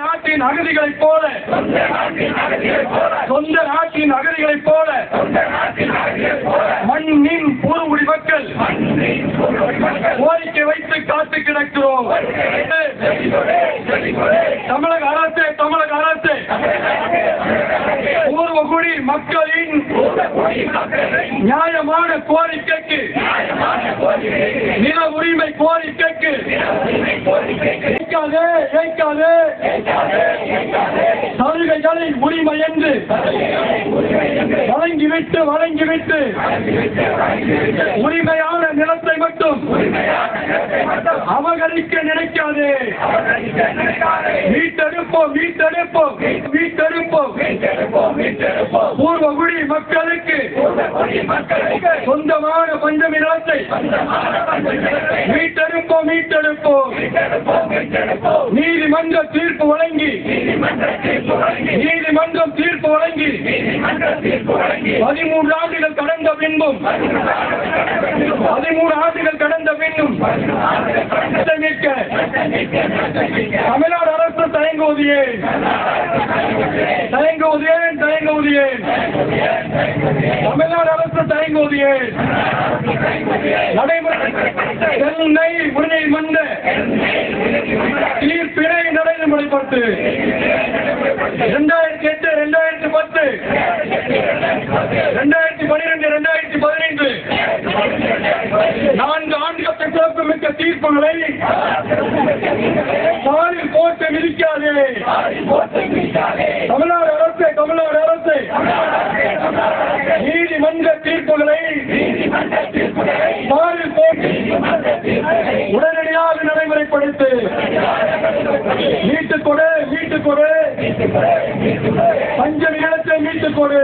நாட்டின் அகதிகளைப் போல. சொந்த நாட்டின் அகதிகளைப் போல. மண்ணின் பூர்வுடி மக்கள். கோரிக்கை வைத்து காத்து கிடக்கிறோம். தமிழக அரசு தமிழக அரசு. பூர்வகுடி மக்களின் நியாயமான கோரிக்கைக்கு நில உரிமை கோரிக்கைக்கு ஏற்காதே சலுகைகளின் உரிமை என்று. வழங்கிவிட்டு வழங்கிவிட்டு. உரிமையான நிலத்தை மட்டும் அபகரிக்க நினைக்காது. மீட்டெடுப்போம் மீட்டெடுப்போம் மீட்டெடுப்போம். பூர்வகுடி மக்களுக்கு சொந்தமான பஞ்சமி நிலத்தை மீட்டெடுப்போம் நீதிமன்ற தீர்ப்பு வழங்கி. நீதிமன்றம் தீர்ப்பு வழங்கி. பதிமூன்று ஆண்டுகள் கடந்த பின்பும். பதிமூணு ஆண்டுகள் கடந்த பின்பும் மீட்க தமிழ்நாடு அரசு தயங்குவது ஏன் தயங்குவது ஏன் தயங்குவது ஏன் தமிழ்நாடு அரசு தயங்குவது ஏன் நடைமுறை சென்னை உரிமை மன்ற ரெண்டாயிரத்தி எட்டு ரெண்டாயிரத்தி பத்து. ரெண்டாயிரத்தி பனிரெண்டு ரெண்டாயிரத்தி பதினைந்து. நான்கு ஆண்டுகள் சிறப்பு மிக்க தீர்ப்புகளை சாலில் போட்டு மிதிக்காதே. தமிழ்நாடு அரசு தமிழ்நாடு அரசு. நீதிமன்ற தீர்ப்புகளை சாலில் போட்டு உடனடியாக நடைமுறைப்படுத்து மீட்டுக் கொடு மீட்டுக் கொடு பஞ்ச நிலத்தை மீட்டுக் கொடு.